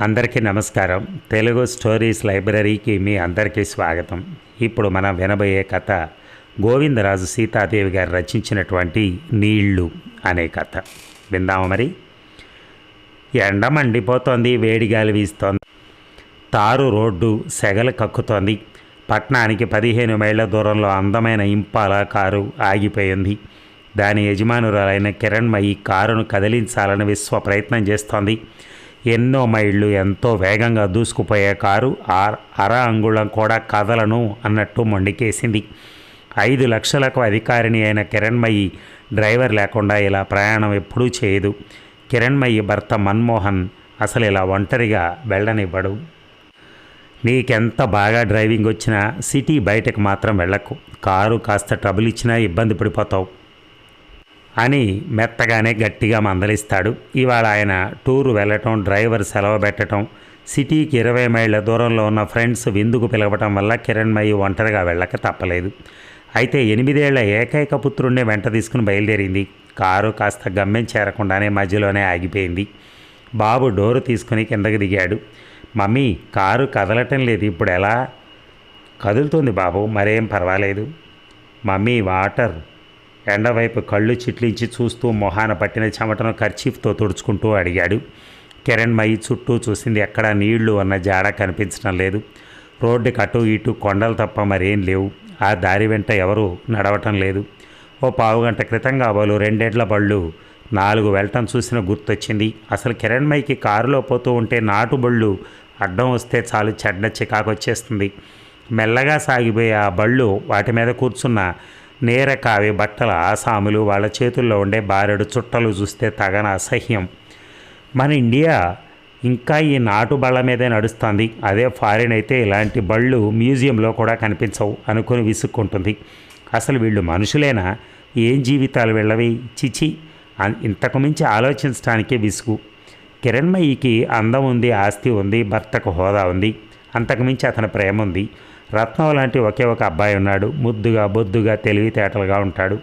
అందరికీ నమస్కారం. తెలుగు స్టోరీస్ లైబ్రరీకి మీ అందరికీ స్వాగతం. ఇప్పుడు మనం వినబోయే కథ గోవిందరాజు సీతాదేవి గారు రచించినటువంటి నీళ్ళు అనే కథ. విందాము మరి? ఎండ మండిపోతోంది వేడిగాలి వీస్తోంది. తారు రోడ్డు సెగలు కక్కుతోంది. పట్నానికి పదిహేను మైళ్ళ దూరంలో అందమైన ఇంపాల కారు ఆగిపోయింది. దాని యజమానురాలైన కిరణ్మయి కారును కదిలించాలని విశ్వ ప్రయత్నం చేస్తోంది. ఎన్నో మైళ్ళు ఎంతో వేగంగా దూసుకుపోయే కారు ఆ- అర అంగుళం కూడా కదలను అన్నట్టు మొండికేసింది. ఐదు లక్షలకు అధికారిని అయిన కిరణ్మయి డ్రైవర్ లేకుండా ఇలా ప్రయాణం ఎప్పుడూ చేయదు. కిరణ్మయి భర్త మన్మోహన్ అసలు ఇలా ఒంటరిగా వెళ్ళనివ్వడు. నీకెంత బాగా డ్రైవింగ్ వచ్చినా సిటీ బయటకు మాత్రం వెళ్ళకు. కారు కాస్త ట్రబుల్ ఇచ్చినా ఇబ్బంది పడిపోతావు. అని మెత్తగానే గట్టిగా మందలిస్తాడు. ఇవాళ ఆయన టూరు వెళ్ళటం డ్రైవర్ సెలవు పెట్టడం సిటీకి ఇరవై మైళ్ళ దూరంలో ఉన్న ఫ్రెండ్స్ విందుకు పిలవటం వల్ల కిరణ్మయి ఒంటరిగా వెళ్ళక తప్పలేదు. అయితే ఎనిమిదేళ్ళ ఏకైక పుత్రుణ్ణి వెంట తీసుకుని బయలుదేరింది. కారు కాస్త గమ్యం చేరకుండానే మధ్యలోనే ఆగిపోయింది. బాబు డోరు తీసుకుని కిందకి దిగాడు. మమ్మీ కారు కదలటం లేదు. ఇప్పుడు ఎలా? కదులుతుంది బాబు. మరేం పర్వాలేదు. మమ్మీ వాటర్ ఎండవైపు కళ్ళు చిట్లించి చూస్తూ మొహాన పట్టిన చెమటను కర్చీఫ్తో తుడుచుకుంటూ అడిగాడు. కిరణ్మయి చుట్టూ చూసింది ఎక్కడా నీళ్ళు అన్న జాడ కనిపించడం లేదు. రోడ్డుకి అటు ఇటు కొండలు తప్ప మరేం లేవు. ఆ దారి వెంట ఎవరు నడవటం లేదు. ఓ పావుగంట క్రితం కాబోలు రెండేళ్ళ బళ్ళు నాలుగు వెళ్ళటం చూసిన గుర్తొచ్చింది. అసలు కిరణ్మయికి కారులో పోతూ ఉంటే నాటు బళ్ళు అడ్డం వస్తే చాలు చెడ్డ చికాకొచ్చేస్తుంది. మెల్లగా సాగిపోయే ఆ బళ్ళు వాటి మీద కూర్చున్న నేర కావి బట్టల ఆసాములు వాళ్ళ చేతుల్లో ఉండే బారెడు చుట్టలు చూస్తే తగన అసహ్యం. మన ఇండియా ఇంకా ఈ నాటు బళ్ళ మీదే నడుస్తుంది. అదే ఫారిన్ అయితే ఇలాంటి బళ్ళు మ్యూజియంలో కూడా కనిపించవు అనుకుని విసుక్కుంటుంది. అసలు వీళ్ళు మనుషులేనా? ఏం జీవితాలు వీళ్ళవి? చిచి! ఇంతకుమించి ఆలోచించడానికే విసుగు. కిరణ్మయికి అందం ఉంది ఆస్తి ఉంది భర్తకు హోదా ఉంది. అంతకుమించి అతని ప్రేమ ఉంది. రత్నం లాంటి ఒకే ఒక అబ్బాయి ఉన్నాడు. ముద్దుగా బొద్దుగా తెలివితేటలుగా ఉంటాడు.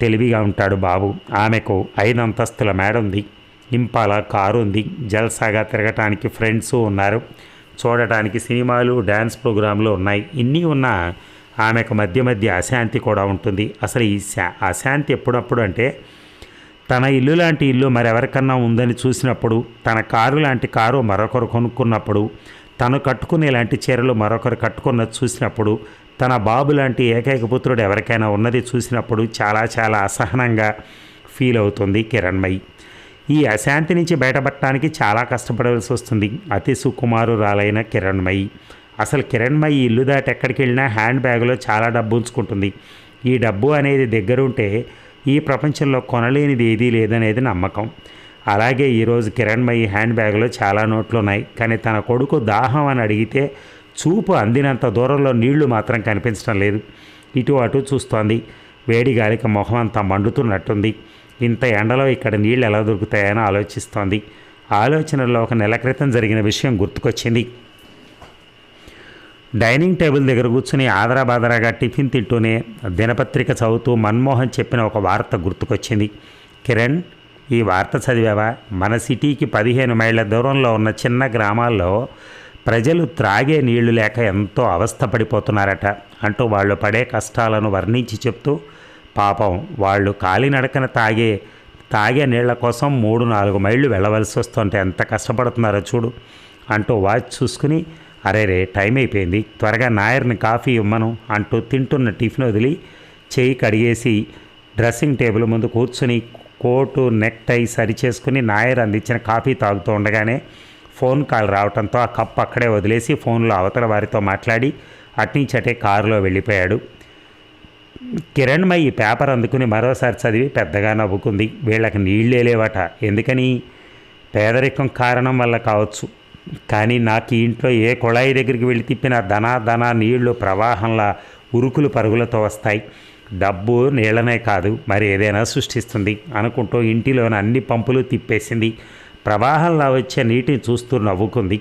తెలివిగా ఉంటాడు బాబు. ఆమెకు ఐదు అంతస్తుల మేడ ఉంది ఇంపాల కారు ఉంది జల్సాగా తిరగటానికి ఫ్రెండ్స్ ఉన్నారు. చూడటానికి సినిమాలు డ్యాన్స్ ప్రోగ్రాంలు ఉన్నాయి. ఇన్ని ఉన్నా ఆమెకు మధ్య మధ్య అశాంతి కూడా ఉంటుంది. అసలు ఈ శా అశాంతి ఎప్పుడప్పుడు అంటే తన ఇల్లు లాంటి ఇల్లు మరెవరికన్నా ఉందని చూసినప్పుడు తన కారు లాంటి కారు మరొకరు కొనుక్కున్నప్పుడు తను కట్టుకునే లాంటి చీరలు మరొకరు కట్టుకున్నది చూసినప్పుడు తన బాబు లాంటి ఏకైక పుత్రుడు ఎవరికైనా ఉన్నది చూసినప్పుడు చాలా చాలా అసహనంగా ఫీల్ అవుతుంది కిరణ్మయి. ఈ అశాంతి నుంచి బయటపడటానికి చాలా కష్టపడవలసి వస్తుంది అతి సుకుమారురాలైన కిరణ్మయి. అసలు కిరణ్మయి ఇల్లు దాటి ఎక్కడికి వెళ్ళినా హ్యాండ్ బ్యాగ్లో చాలా డబ్బు ఉంచుకుంటుంది. ఈ డబ్బు అనేది దగ్గరుంటే ఈ ప్రపంచంలో కొనలేనిది ఏదీ లేదనేది నమ్మకం. అలాగే ఈరోజు కిరణ్మయి హ్యాండ్ బ్యాగ్లో చాలా నోట్లు ఉన్నాయి కానీ తన కొడుకు దాహం అని అడిగితే చూపు అందినంత దూరంలో నీళ్ళు మాత్రం కనిపించడం లేదు. ఇటు అటు చూస్తోంది. వేడి గాలికి మొహం అంతా మండుతున్నట్టుంది. ఇంత ఎండలో ఇక్కడ నీళ్ళు ఎలా దొరుకుతాయని ఆలోచిస్తోంది. ఆలోచనలో ఒక నెల క్రితం జరిగిన విషయం గుర్తుకొచ్చింది. డైనింగ్ టేబుల్ దగ్గర కూర్చుని ఆదరాబాదరాగా టిఫిన్ తింటూనే దినపత్రిక చదువుతూ మన్మోహన్ చెప్పిన ఒక వార్త గుర్తుకొచ్చింది. కిరణ్ ఈ వార్త చదివావా? మన సిటీకి పదిహేను మైళ్ళ దూరంలో ఉన్న చిన్న గ్రామాల్లో ప్రజలు త్రాగే నీళ్ళు లేక ఎంతో అవస్థపడిపోతున్నారట అంటూ వాళ్ళు పడే కష్టాలను వర్ణించి చెప్తూ పాపం వాళ్ళు కాలినడకన తాగే తాగే నీళ్ళ కోసం మూడు నాలుగు మైళ్ళు వెళ్ళవలసి వస్తుంటే ఎంత కష్టపడుతున్నారో చూడు అంటూ వాచ్ చూసుకుని అరే రే టైం అయిపోయింది. త్వరగా నాయర్ని కాఫీ ఇమ్మను అంటూ తింటున్న టిఫిన్ వదిలి చేయి కడిగేసి డ్రెస్సింగ్ టేబుల్ ముందు కూర్చుని కోటు నెక్ టై సరిచేసుకుని నాయర్ అందించిన కాఫీ తాగుతూ ఉండగానే ఫోన్ కాల్ రావడంతో ఆ కప్ అక్కడే వదిలేసి ఫోన్లో అవతల వారితో మాట్లాడి అట్నించటే కారులో వెళ్ళిపోయాడు. కిరణ్మయి పేపర్ అందుకుని మరోసారి చదివి పెద్దగా నవ్వుకుంది. వీళ్ళకి నీళ్ళే లేవట. ఎందుకని? పేదరికం కారణం వల్ల కావచ్చు. కానీ నాకు ఈ ఇంట్లో ఏ కుళాయి దగ్గరికి వెళ్ళి తిప్పిన ధనా ధనా నీళ్ళు ప్రవాహంలా ఉరుకులు పరుగులతో వస్తాయి. డబ్బు నీళ్ళనే కాదు మరి ఏదైనా సృష్టిస్తుంది అనుకుంటూ ఇంటిలోని అన్ని పంపులు తిప్పేసింది. ప్రవాహంలా వచ్చే నీటిని చూస్తూ నవ్వుకుంది.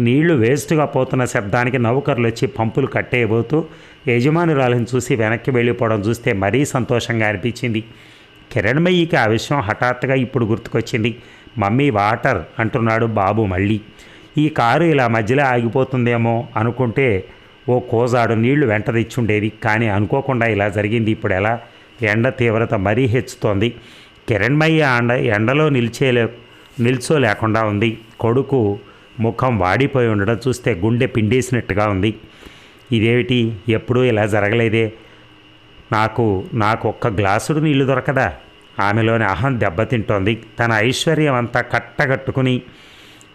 నీళ్ళు వేస్ట్గా పోతున్న శబ్దానికి నౌకర్లు వచ్చి పంపులు కట్టేయబోతూ యజమానురాలను చూసి వెనక్కి వెళ్ళిపోవడం చూస్తే మరీ సంతోషంగా అనిపించింది. కిరణ్మయ్యకి ఆ విషయం హఠాత్తుగా ఇప్పుడు గుర్తుకొచ్చింది. మమ్మీ వాటర్ అంటున్నాడు బాబు మళ్ళీ. ఈ కారు ఇలా మధ్యలో ఆగిపోతుందేమో అనుకుంటే ఓ కోజాడు నీళ్ళు వెంట తెచ్చుండేది కానీ అనుకోకుండా ఇలా జరిగింది. ఇప్పుడు ఎలా? ఎండ తీవ్రత మరీ హెచ్చుతోంది. కిరణ్మయ్య అండ ఎండలో నిలిచేలే నిల్చోలేకుండా ఉంది. కొడుకు ముఖం వాడిపోయి ఉండడం చూస్తే గుండె పిండేసినట్టుగా ఉంది. ఇదేమిటి? ఎప్పుడూ ఇలా జరగలేదే. నాకు నాకు ఒక్క గ్లాసుడు నీళ్ళు దొరకదా? ఆమెలోని అహం దెబ్బతింటోంది. తన ఐశ్వర్యం అంతా కట్టగట్టుకుని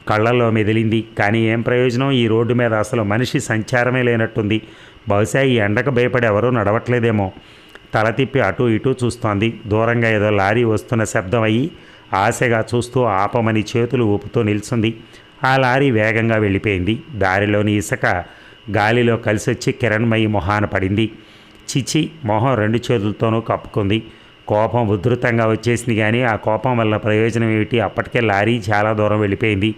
కళ్ళల్లో మెదిలింది. కానీ ఏం ప్రయోజనం? ఈ రోడ్డు మీద అసలు మనిషి సంచారమే లేనట్టుంది. బహుశా ఈ ఎండకు భయపడి ఎవరూ నడవట్లేదేమో. తల తిప్పి అటు ఇటు చూస్తోంది. దూరంగా ఏదో లారీ వస్తున్న శబ్దం అయ్యి ఆశగా చూస్తూ ఆపమని చేతులు ఊపుతూ నిల్చుంది. ఆ లారీ వేగంగా వెళ్ళిపోయింది. దారిలోని ఇసుక గాలిలో కలిసొచ్చి కిరణ్మయి మొహాన పడింది. చిచి మొహం రెండు చేతులతోనూ కప్పుకుంది. కోపం ఉధృతంగా వచ్చేసింది కానీ ఆ కోపం వల్ల ప్రయోజనం ఏమిటి? అప్పటికే లారీ చాలా దూరం వెళ్ళిపోయింది.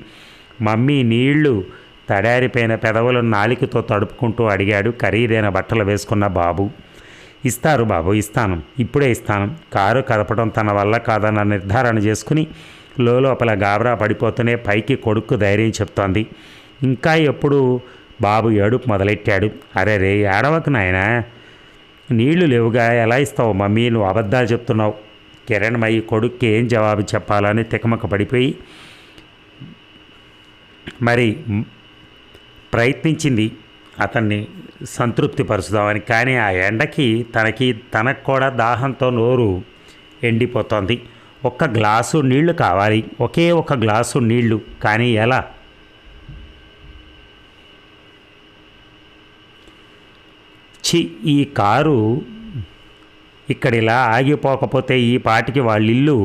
మమ్మీ నీళ్ళు తడారిపోయిన పెదవులను నాలికతో తడుపుకుంటూ అడిగాడు. ఖరీదైన బట్టలు వేసుకున్న బాబు. ఇస్తారు బాబు ఇస్తాను. ఇప్పుడే ఇస్తాను. కారు కదపడం తన వల్ల కాదన్న నిర్ధారణ చేసుకుని లోపల గాబరా పడిపోతూనే పైకి కొడుకు ధైర్యం చెప్తోంది. ఇంకా ఎప్పుడు బాబు ఏడుపు మొదలెట్టాడు. అరే రే ఏడవకు నాయనా. నీళ్ళు లేవుగా ఎలా ఇస్తావు మమ్మీ? నువ్వు అబద్ధాలు చెప్తున్నావు. కిరణ్మయ్యి కొడుక్కి ఏం జవాబు చెప్పాలని తికమక పడిపోయి మరి ప్రయత్నించింది అతన్ని సంతృప్తిపరుచుదామని. కానీ ఆ ఎండకి తనకి తనకు కూడా దాహంతో నోరు ఎండిపోతోంది. ఒక్క గ్లాసు నీళ్ళు కావాలి. ఒకే ఒక గ్లాసు నీళ్ళు. కానీ ఎలా? చి ఈ కారు ఇక్కడ ఇలా ఆగిపోకపోతే ఈ పాటికి వాళ్ళ ఇల్లు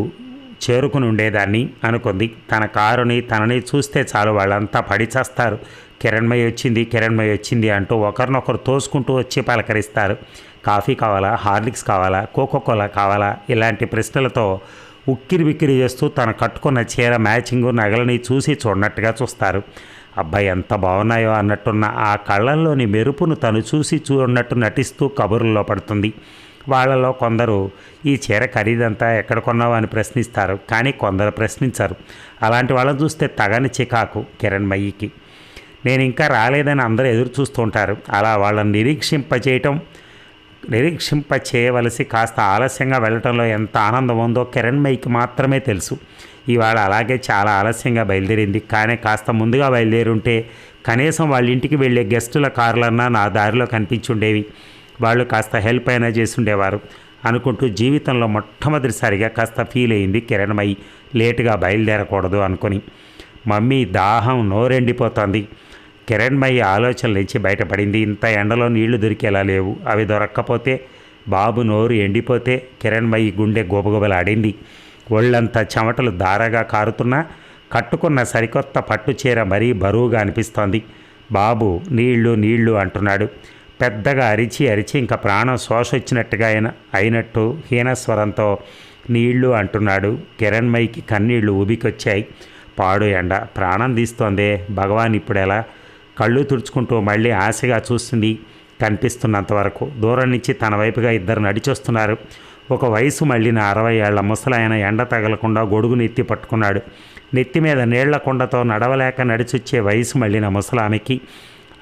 చేరుకుని ఉండేదాన్ని అనుకుంది. తన కారుని తనని చూస్తే చాలు వాళ్ళంతా పడి చేస్తారు కిరణ్మయ్య వచ్చింది కిరణ్మయ్య వచ్చింది అంటూ ఒకరినొకరు తోసుకుంటూ వచ్చి పలకరిస్తారు. కాఫీ కావాలా హార్లిక్స్ కావాలా కోకోకోలా కావాలా? ఇలాంటి ప్రశ్నలతో ఉక్కిరి బిక్కిరి చేస్తూ తను కట్టుకున్న చీర మ్యాచింగ్ నగలని చూసి చూడనట్టుగా చూస్తారు. అబ్బాయి ఎంత బాగున్నాయో అన్నట్టున్న ఆ కళ్ళల్లోని మెరుపును తను చూసి చూడనట్టు నటిస్తూ కబుర్లలో పడుతుంది. వాళ్ళలో కొందరు ఈ చీర ఖరీదంతా ఎక్కడ కొన్నావు? అని ప్రశ్నిస్తారు. కానీ కొందరు ప్రశ్నించరు. అలాంటి వాళ్ళని చూస్తే తగని చికాకు కిరణ్మయ్యికి నేను ఇంకా రాలేదని అందరూ ఎదురు చూస్తుంటారు అలా వాళ్ళని నిరీక్షింపచేయటం నిరీక్షింప చేయవలసి కాస్త ఆలస్యంగా వెళ్ళటంలో ఎంత ఆనందం ఉందో కిరణ్మయికి మాత్రమే తెలుసు. ఇవాళ అలాగే చాలా ఆలస్యంగా బయలుదేరింది. కానీ కాస్త ముందుగా బయలుదేరుంటే కనీసం వాళ్ళ ఇంటికి వెళ్ళే గెస్టుల కార్లన్నా నా దారిలో కనిపించుండేవి. వాళ్ళు కాస్త హెల్ప్ అయినా చేసుండేవారు. అనుకుంటూ జీవితంలో మొట్టమొదటిసారిగా కాస్త ఫీల్ అయింది కిరణమై లేటుగా బయలుదేరకూడదు అనుకుని. మమ్మీ దాహం నోరెండిపోతుంది. కిరణ్మయ్య ఆలోచనల నుంచి బయటపడింది. ఇంత ఎండలో నీళ్ళు దొరికేలా లేవు. అవి దొరక్కపోతే బాబు నోరు ఎండిపోతే కిరణ్మయ్యి గుండె గోబగోబలాడింది. ఒళ్ళంతా చెమటలు దారగా కారుతున్నా కట్టుకున్న సరికొత్త పట్టు చీర మరీ బరువుగా అనిపిస్తోంది. బాబు నీళ్ళు నీళ్ళు అంటున్నాడు. పెద్దగా అరిచి అరిచి ఇంకా ప్రాణం శోషొచ్చినట్టుగా అయిన అయినట్టు హీనస్వరంతో నీళ్ళు అంటున్నాడు. కిరణ్మయికి కన్నీళ్ళు ఉబికొచ్చాయి పాడు ఎండ ప్రాణం తీస్తోందే. భగవాన్ ఇప్పుడెలా? కళ్ళు తుడుచుకుంటూ మళ్ళీ ఆశగా చూస్తుంది. కనిపిస్తున్నంత వరకు దూరం నుంచి తన వైపుగా ఇద్దరు నడిచొస్తున్నారు. ఒక వయసు మళ్ళిన అరవై ఏళ్ళ ముసలాయన ఎండ తగలకుండా గొడుగు నెత్తి పట్టుకున్నాడు. నెత్తి మీద నీళ్ళ కుండతో నడవలేక నడిచొచ్చే వయసు మళ్ళిన ముసలామెకి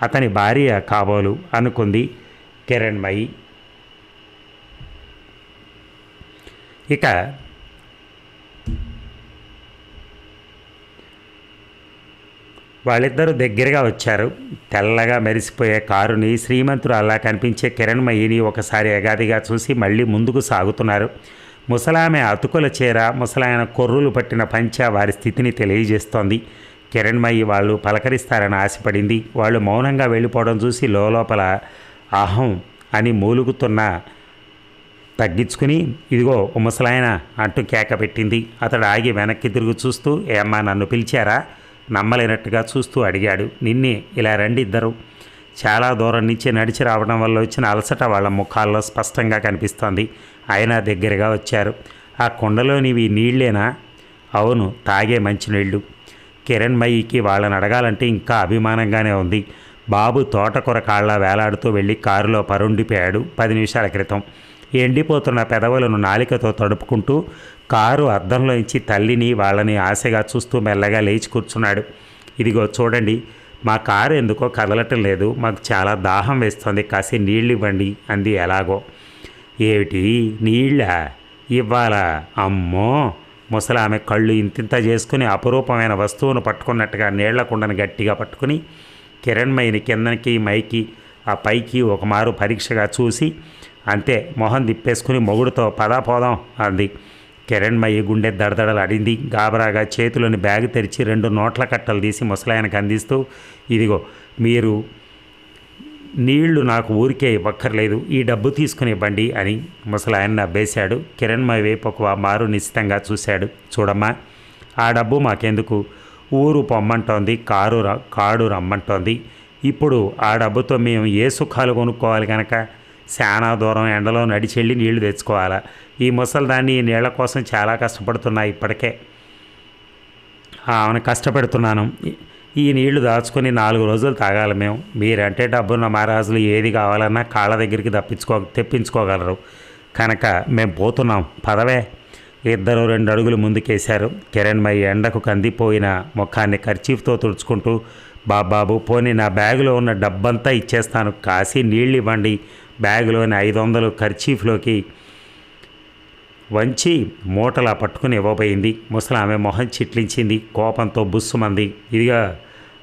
అతని భార్య కాబోలు అనుకుంది కిరణ్మయి. ఇక వాళ్ళిద్దరూ దగ్గరగా వచ్చారు. తెల్లగా మెరిసిపోయే కారుని శ్రీమంతుడు అలా కనిపించే కిరణ్మయిని ఒకసారి ఎగాదిగా చూసి మళ్ళీ ముందుకు సాగుతున్నారు. ముసలామె అతుకుల చీర ముసలాయన కొర్రులు పట్టిన పంచ వారి స్థితిని తెలియజేస్తోంది. కిరణ్మయి వాళ్ళు పలకరిస్తారని ఆశపడింది. వాళ్ళు మౌనంగా వెళ్ళిపోవడం చూసి లోపల అహం అని మూలుగుతున్న తగ్గించుకుని ఇదిగో ముసలాయన అంటూ కేక పెట్టింది. అతడు ఆగి వెనక్కి తిరుగు చూస్తూ ఏమ్మా నన్ను పిలిచారా? నమ్మలేనట్టుగా చూస్తూ అడిగాడు. నిన్నే ఇలా రండి ఇద్దరు. చాలా దూరం నుంచి నడిచి రావడం వల్ల వచ్చిన అలసట వాళ్ళ ముఖాల్లో స్పష్టంగా కనిపిస్తోంది. ఆయన దగ్గరగా వచ్చారు. ఆ కుండలోనివి నీళ్ళేనా అవును తాగే మంచినీళ్ళు కిరణ్మయికి వాళ్ళని అడగాలంటే ఇంకా అభిమానంగానే ఉంది. బాబు తోటకూర కాళ్ళ వేలాడుతూ వెళ్ళి కారులో పరుండిపోయాడు పది నిమిషాల క్రితం. ఎండిపోతున్న పెదవులను నాలికతో తడుపుకుంటూ కారు అద్దంలోంచి తల్లిని వాళ్ళని ఆశగా చూస్తూ మెల్లగా లేచి కూర్చున్నాడు. ఇదిగో చూడండి మా కారు ఎందుకో కదలటం లేదు మాకు చాలా దాహం వేస్తుంది కాసి నీళ్ళు ఇవ్వండి అంది ఎలాగో. ఏమిటి నీళ్ళ? ఇవ్వాలా? అమ్మో! ముసలామె కళ్ళు ఇంతింత చేసుకుని అపురూపమైన వస్తువును పట్టుకున్నట్టుగా నీళ్ళ కుండను గట్టిగా పట్టుకుని కిరణ్మయిని కిందకి మైకి ఆ పైకి ఒక మారు పరీక్షగా చూసి అంతే మొహం తిప్పేసుకుని మొగుడుతో పదా పోదాం అంది. కిరణ్మయ్య గుండె దడదడలు అడింది గాబరాగా చేతిలోని బ్యాగ్ తెరిచి రెండు నోట్ల కట్టలు తీసి ముసలాయనకు అందిస్తూ ఇదిగో మీరు నీళ్ళు నాకు ఊరికే ఇవ్వక్కర్లేదు ఈ డబ్బు తీసుకుని ఇవ్వండి అని ముసలాయన అబ్బేశాడు. కిరణ్మయ్య వైపు ఒక మారు నిశ్చితంగా చూశాడు. చూడమ్మా ఆ డబ్బు మాకెందుకు? ఊరు పొమ్మంటోంది కారు ర- కాడు రమ్మంటోంది. ఇప్పుడు ఆ డబ్బుతో మేము ఏ సుఖాలు కొనుక్కోవాలి కనుక చాలా దూరం ఎండలో నడిచెళ్ళి నీళ్ళు తెచ్చుకోవాలా. ఈ ముసలిదాన్ని ఈ నీళ్ళ కోసం చాలా కష్టపడుతున్నా ఇప్పటికే. ఆమెను కష్టపెడుతున్నాను. ఈ- ఈ నీళ్ళు దాచుకొని నాలుగు రోజులు తాగాలి మేము. మీరంటే డబ్బున్న మహారాజులు ఏది కావాలన్నా కాళ్ళ దగ్గరికి తప్పించుకో తెప్పించుకోగలరు. కనుక మేము పోతున్నాం. పదవే. ఇద్దరు రెండు అడుగులు ముందుకేశారు. కిరణ్మయ్య ఎండకు కందిపోయిన ముఖాన్ని ఖర్చీఫ్తో తుడుచుకుంటూ బాబాబు పోనీ నా బ్యాగులో ఉన్న డబ్బంతా ఇచ్చేస్తాను. కాసి నీళ్ళు ఇవ్వండి బ్యాగులోని ఐదు వందలు ఖర్చీఫ్లోకి వంచి మూటలా పట్టుకుని ఇవ్వబోయింది. ముసలామె మొహం చిట్లించింది. కోపంతో బుస్సుమంది ఇదిగా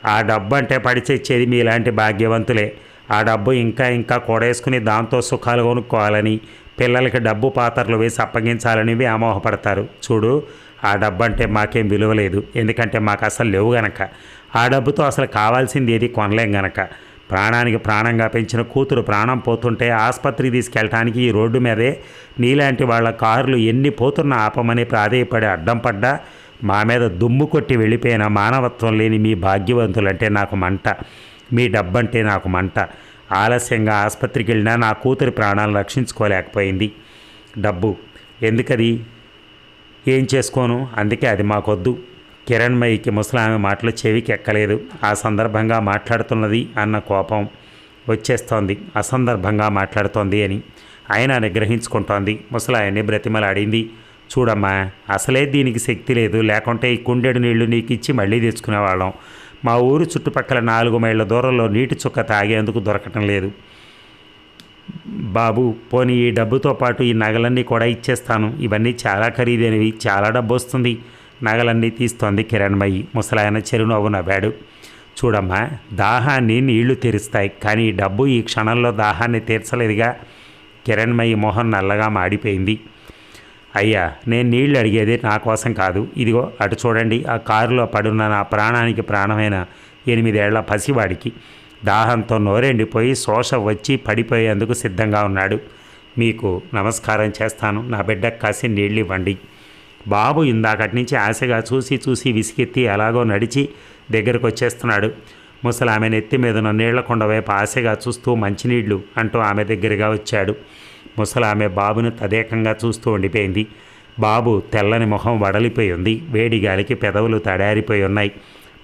ఆ డబ్బు అంటే పడిచెచ్చేది మీలాంటి భాగ్యవంతులే. ఆ డబ్బు ఇంకా ఇంకా కొడేసుకుని దాంతో సుఖాలు కొనుక్కోవాలని పిల్లలకి డబ్బు పాత్రలు వేసి అప్పగించాలని వ్యామోహపడతారు చూడు ఆ డబ్బు అంటే మాకేం విలువ లేదు. ఎందుకంటే మాకు అసలు లేవు గనక. ఆ డబ్బుతో అసలు కావాల్సింది ఏది కొనలేం గనక. ప్రాణానికి ప్రాణంగా పెంచిన కూతురు ప్రాణం పోతుంటే ఆసుపత్రికి తీసుకెళ్ళటానికి ఈ రోడ్డు మీదే నీలాంటి వాళ్ళ కార్లు ఎన్ని పోతున్నా ఆపమని ప్రాధేయపడి అడ్డం పడ్డా మా మీద దుమ్ము కొట్టి వెళ్ళిపోయిన మానవత్వం లేని మీ భాగ్యవంతులంటే నాకు మంట. మీ డబ్బంటే నాకు మంట. ఆలస్యంగా ఆసుపత్రికి వెళ్ళినా నా కూతురి ప్రాణాలను రక్షించుకోలేకపోయింది. డబ్బు ఎందుకది? ఏం చేసుకోను? అందుకే అది మాకొద్దు. కిరణ్మయికి ముసలామె మాటలు చెవికి ఎక్కలేదు ఆ సందర్భంగా మాట్లాడుతున్నది అన్న కోపం వచ్చేస్తోంది. అసందర్భంగా మాట్లాడుతోంది అని ఆయన నిగ్రహించుకుంటోంది. ముసలాయన్ని బ్రతిమలాడింది. చూడమ్మా అసలే దీనికి శక్తి లేదు. లేకుంటే ఈ కుండెడు నీళ్ళు నీకు ఇచ్చి మళ్ళీ తెచ్చుకునేవాళ్ళం. మా ఊరు చుట్టుపక్కల నాలుగు మైళ్ళ దూరంలో నీటి చుక్క తాగేందుకు దొరకటం లేదు. బాబు పోనీ ఈ డబ్బుతో పాటు ఈ నగలన్నీ కూడా ఇచ్చేస్తాను. ఇవన్నీ చాలా ఖరీదైనవి. చాలా డబ్బు వస్తుంది నగలన్నీ తీస్తోంది కిరణ్మయి. ముసలాయన చెరునవ్వు నవ్వాడు. చూడమ్మా దాహాన్ని నీళ్ళు తీరుస్తాయి కానీ డబ్బు ఈ క్షణంలో దాహాన్ని తీర్చలేదుగా. కిరణ్మయి మొహం నల్లగా మాడిపోయింది. అయ్యా నేను నీళ్ళు అడిగేది నా కోసం కాదు. ఇదిగో అటు చూడండి ఆ కారులో పడున్న నా ప్రాణానికి ప్రాణమైన ఎనిమిదేళ్ళ పసివాడికి. దాహంతో నోరెండిపోయి శోష వచ్చి పడిపోయేందుకు సిద్ధంగా ఉన్నాడు. మీకు నమస్కారం చేస్తాను. నా బిడ్డకు కాసి నీళ్ళు ఇవ్వండి బాబు ఇందాకటి నుంచి ఆశగా చూసి చూసి విసిగెత్తి ఎలాగో నడిచి దగ్గరకు వచ్చేస్తున్నాడు ముసలి ఆమె నెత్తి మీద ఉన్న కొండ వైపు ఆశగా చూస్తూ మంచినీళ్ళు అంటూ ఆమె దగ్గరగా వచ్చాడు. ముసలామె ఆమె బాబును తదేకంగా చూస్తూ ఉండిపోయింది. బాబు తెల్లని మొహం వడలిపోయి ఉంది. వేడి గాలికి పెదవులు తడారిపోయి ఉన్నాయి.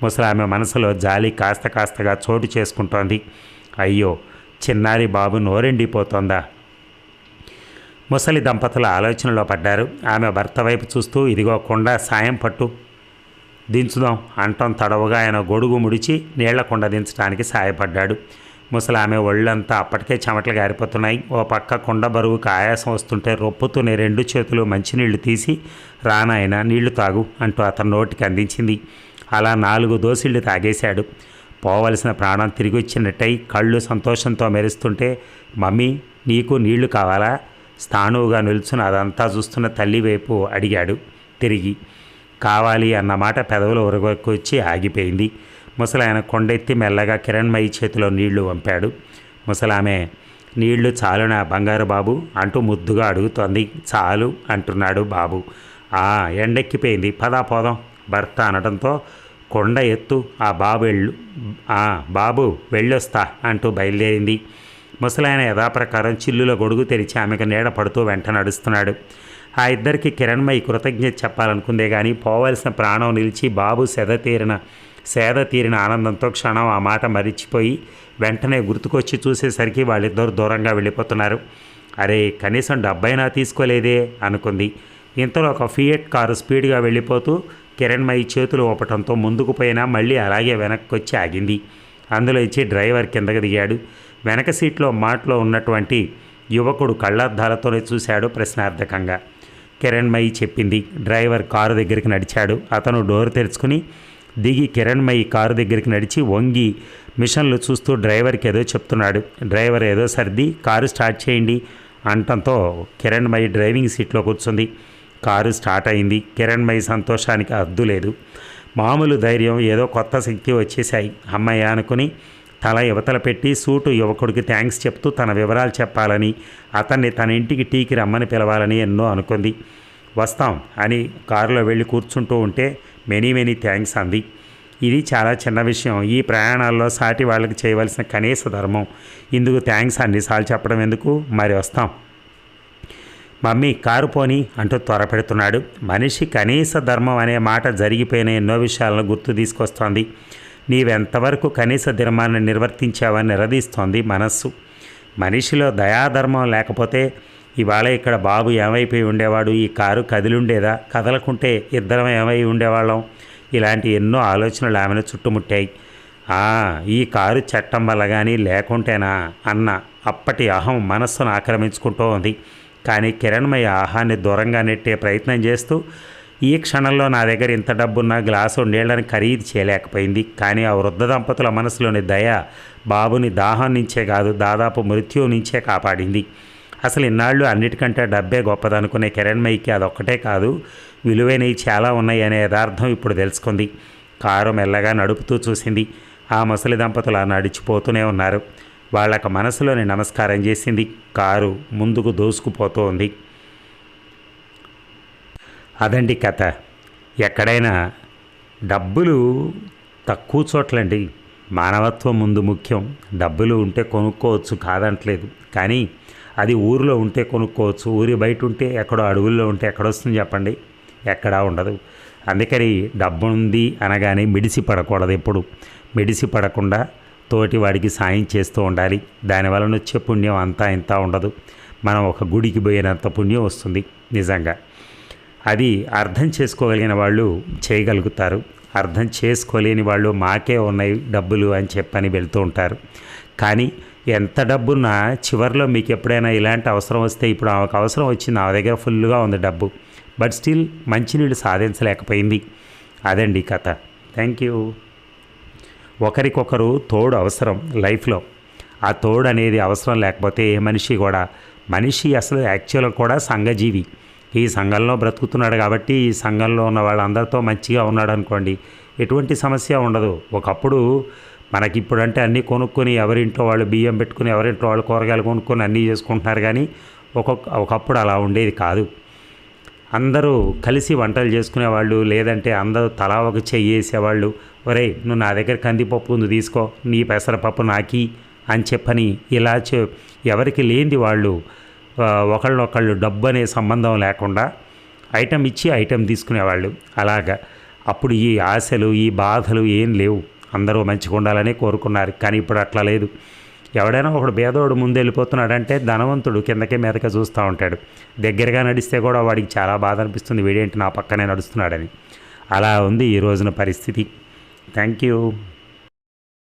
ముసలి ఆమె మనసులో జాలి కాస్త కాస్తగా చోటు చేసుకుంటోంది. అయ్యో చిన్నారి బాబు నోరెండిపోతోందా? ముసలి దంపతుల ఆలోచనలో పడ్డారు. ఆమె భర్త వైపు చూస్తూ ఇదిగో కొండ సాయం పట్టు. దించుదాం అంటం తడవుగా ఆయన గొడుగు ముడిచి నీళ్ళ కొండ దించడానికి సాయపడ్డాడు. ముసలామె ఒళ్ళంతా అప్పటికే చెమటలు గారిపోతున్నాయి. ఓ పక్క కొండ బరువుకు ఆయాసం వస్తుంటే రొప్పుతూనే రెండు చేతులు మంచినీళ్ళు తీసి రానాయన నీళ్ళు తాగు అంటూ అతను నోటికి అందించింది. అలా నాలుగు దోసిళ్ళు తాగేశాడు. పోవలసిన ప్రాణం తిరిగి వచ్చినట్టయి కళ్ళు సంతోషంతో మెరుస్తుంటే మమ్మీ నీకు నీళ్ళు కావాలా? స్థాణువుగా నిల్చుని అదంతా చూస్తున్న తల్లి వైపు అడిగాడు. తిరిగి కావాలి అన్నమాట పెదవులు వచ్చి ఆగిపోయింది. ముసలాయన కొండెత్తి మెల్లగా కిరణ్మయి చేతిలో నీళ్ళు వంపాడు. ముసలామె నీళ్ళు చాలునా బంగారు బాబు అంటూ ముద్దుగా అడుగుతోంది. చాలు అంటున్నాడు బాబు. ఆ ఎండెక్కిపోయింది. పదా పోదాం. భర్త అనడంతో కొండ ఎత్తు. ఆ బాబు వెళ్ళు. ఆ బాబు వెళ్ళొస్తా అంటూ బయలుదేరింది. ముసలాయన యథాప్రకారం చిల్లుల గొడుగు తెరిచి ఆమెకు నీడ పడుతూ వెంట నడుస్తున్నాడు. ఆ ఇద్దరికి కిరణ్మయి కృతజ్ఞత చెప్పాలనుకుందే కానీ పోవలసిన ప్రాణం నిలిచి బాబు సెద తీరిన సేద తీరిన ఆనందంతో క్షణం ఆ మాట మరిచిపోయి వెంటనే గుర్తుకొచ్చి చూసేసరికి వాళ్ళిద్దరు దూరంగా వెళ్ళిపోతున్నారు. అరే కనీసం డబ్బైనా తీసుకోలేదే అనుకుంది. ఇంతలో ఒక ఫియట్ కారు స్పీడ్గా వెళ్ళిపోతూ కిరణ్మయి చేతులు ఊపటంతో ముందుకు పోయినా మళ్ళీ అలాగే వెనక్కి వచ్చి ఆగింది. అందులో ఇచ్చి డ్రైవర్ కిందకు దిగాడు. వెనక సీట్లో మాటలో ఉన్నటువంటి యువకుడు కళ్ళద్దాలతోనే చూశాడు ప్రశ్నార్థకంగా. కిరణ్మయి చెప్పింది. డ్రైవర్ కారు దగ్గరికి నడిచాడు. అతను డోర్ తెరుచుకుని దిగి కిరణ్మయి కారు దగ్గరికి నడిచి వంగి మిషన్లు చూస్తూ డ్రైవర్కి ఏదో చెప్తున్నాడు. డ్రైవర్ ఏదో సర్ది కారు స్టార్ట్ చేయండి అంటంతో కిరణ్మయి డ్రైవింగ్ సీట్లో కూర్చుంది. కారు స్టార్ట్ అయింది. కిరణ్మయి సంతోషానికి అద్దు లేదు. మామూలు ధైర్యం ఏదో కొత్త శక్తి వచ్చేసాయి అమ్మాయి అనుకుని తల యువతల పెట్టి సూటు యువకుడికి థ్యాంక్స్ చెప్తూ తన వివరాలు చెప్పాలని అతన్ని తన ఇంటికి టీకి రమ్మని పిలవాలని ఎన్నో అనుకుంది. వస్తాం అని కారులో వెళ్ళి కూర్చుంటూ ఉంటే మెనీ మెనీ థ్యాంక్స్ అంది. ఇది చాలా చిన్న విషయం. ఈ ప్రయాణాల్లో సాటి వాళ్ళకి చేయవలసిన కనీస ధర్మం. ఇందుకు థ్యాంక్స్ అన్నిసార్లు చెప్పడం ఎందుకు? మరి వస్తాం. మమ్మీ కారు పోని అంటూ త్వరపెడుతున్నాడు మనిషి కనీస ధర్మం అనే మాట జరిగిపోయిన ఎన్నో విషయాలను గుర్తు తీసుకొస్తోంది. నీవెంతవరకు కనీస ధర్మాన్ని నిర్వర్తించావని నిలదీస్తోంది మనస్సు. మనిషిలో దయాధర్మం లేకపోతే ఇవాళ ఇక్కడ బాబు ఏమైపోయి ఉండేవాడు? ఈ కారు కదిలుండేదా? కదలకుంటే ఇద్దరం ఏమై ఉండేవాళ్ళం? ఇలాంటి ఎన్నో ఆలోచనలు ఆమెను చుట్టుముట్టాయి. ఈ కారు చట్టం వల్ల కానీ లేకుంటేనా? అన్న అప్పటి అహం మనస్సును ఆక్రమించుకుంటూ ఉంది కానీ కిరణ్మయ ఆహాన్ని దూరంగా నెట్టే ప్రయత్నం చేస్తూ ఈ క్షణంలో నా దగ్గర ఇంత డబ్బున్న గ్లాసు నీళ్ళని ఖరీదు చేయలేకపోయింది. కానీ ఆ వృద్ధ దంపతుల మనసులోని దయ బాబుని దాహం నుంచే కాదు దాదాపు మృత్యువు నుంచే కాపాడింది. అసలు ఇన్నాళ్ళు అన్నిటికంటే డబ్బే గొప్పదనుకునే కిరణ్మయికి అదొక్కటే కాదు విలువైనవి చాలా ఉన్నాయి అనే యథార్థం ఇప్పుడు తెలుసుకుంది. కారు మెల్లగా నడుపుతూ చూసింది. ఆ ముసలి దంపతులు నడిచిపోతూనే ఉన్నారు. వాళ్ళకు మనసులోని నమస్కారం చేసింది. కారు ముందుకు దూసుకుపోతూ ఉంది. అదండి కథ. ఎక్కడైనా డబ్బులు తక్కువ చోట్లండి. మానవత్వం ముందు ముఖ్యం. డబ్బులు ఉంటే కొనుక్కోవచ్చు కాదంటలేదు. కానీ అది ఊరిలో ఉంటే కొనుక్కోవచ్చు. ఊరి బయట ఉంటే ఎక్కడో అడవుల్లో ఉంటే ఎక్కడొస్తుంది చెప్పండి? ఎక్కడా ఉండదు. అందుకని డబ్బు ఉంది అనగానే మిడిసి పడకూడదు ఎప్పుడు. మిడిసి పడకుండా తోటి వాడికి సాయం చేస్తూ ఉండాలి. దానివలన వచ్చే పుణ్యం అంతా ఇంత ఉండదు. మనం ఒక గుడికి పోయినంత పుణ్యం వస్తుంది. నిజంగా. అది అర్థం చేసుకోగలిగిన వాళ్ళు చేయగలుగుతారు. అర్థం చేసుకోలేని వాళ్ళు మాకే ఉన్నాయి డబ్బులు అని చెప్పని వెళ్తూ ఉంటారు. కానీ ఎంత డబ్బున్నా చివరిలో మీకు ఎప్పుడైనా ఇలాంటి అవసరం వస్తే ఇప్పుడు ఆమెకు అవసరం వచ్చింది ఆమె దగ్గర ఫుల్గా ఉంది డబ్బు. బట్ స్టిల్ మంచినీళ్ళు సాధించలేకపోయింది. అదండి కథ. Thank you. ఒకరికొకరు తోడు అవసరం లైఫ్లో. ఆ తోడు అనేది అవసరం లేకపోతే ఏ మనిషి కూడా మనిషి అసలు యాక్చువల్గా కూడా సంఘజీవి. ఈ సంఘంలో బ్రతుకుతున్నాడు కాబట్టి ఈ సంఘంలో ఉన్న వాళ్ళందరితో మంచిగా ఉన్నాడు అనుకోండి ఎటువంటి సమస్య ఉండదు. ఒకప్పుడు మనకి ఇప్పుడు అంటే అన్నీ కొనుక్కొని ఎవరింట్లో వాళ్ళు బియ్యం పెట్టుకుని ఎవరింట్లో వాళ్ళు కూరగాయలు కొనుక్కొని అన్నీ చేసుకుంటున్నారు కానీ ఒక్కొక్క ఒకప్పుడు అలా ఉండేది కాదు. అందరూ కలిసి వంటలు చేసుకునేవాళ్ళు లేదంటే అందరూ తలా ఒక చెయ్యి వేసేవాళ్ళు ఒరే నువ్వు నా దగ్గర కందిపప్పు ఉంది తీసుకో నీ పెసరపప్పు నాకి అని చెప్పని ఇలా చె ఎవరికి లేనిది వాళ్ళు ఒకళ్ళనొకళ్ళు డబ్బు అనే సంబంధం లేకుండా ఐటెం ఇచ్చి ఐటెం తీసుకునేవాళ్ళు. అలాగా. అప్పుడు ఈ ఆశలు ఈ బాధలు ఏం లేవు. అందరూ మంచిగా ఉండాలని కోరుకున్నారు. కానీ ఇప్పుడు అట్లా లేదు. ఎవడైనా ఒకడు భేదోడు ముందు వెళ్ళిపోతున్నాడంటే ధనవంతుడు కిందకే మీదకే చూస్తూ ఉంటాడు. దగ్గరగా నడిస్తే కూడా వాడికి చాలా బాధ అనిపిస్తుంది. వీడేంటి నా పక్కనే నడుస్తున్నాడని. అలా ఉంది ఈ రోజున పరిస్థితి. Thank you.